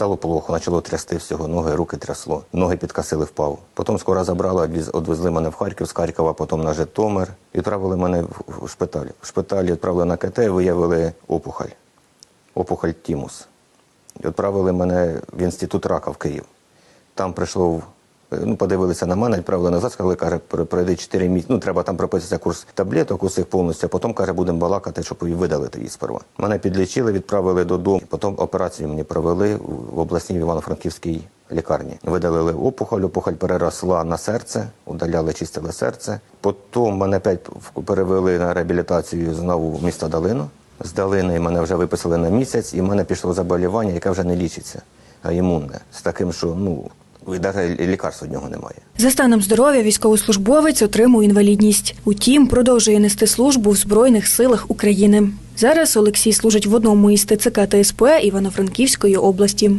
Стало плохо, почало трясти всього, ноги, руки трясло, ноги підкосили, впав. Потім скоро забрали, відвезли мене в Харків, з Харкова, потім на Житомир. Відправили мене в- шпиталь. В шпиталі відправили на КТ, виявили опухоль. Опухоль Тімус. Відправили мене в інститут рака в Київ. Там прийшло, ну, подивилися на мене, відправили назад, сказали, каже, «Пр- пройди 4 місяці. Ну, треба там прописатися курс таблеток, усіх повністю, а потім, каже, будемо балакати, щоб видалити її сперва. Мене підлічили, відправили додому. Потім операцію мені провели в обласній Івано-Франківській лікарні. Видалили опухоль, опухоль переросла на серце, удаляли, чистили серце. Потім мене опять в- перевели на реабілітацію знову в місто Долину. З Долини мене вже виписали на місяць, і в мене пішло заболівання, яке вже не лічиться, а імунне. З таким, що ну, і навіть лікарства від нього немає. За станом здоров'я військовослужбовець отримує інвалідність. Утім, продовжує нести службу в Збройних силах України. Зараз Олексій служить в одному із ТЦК та Івано-Франківської області.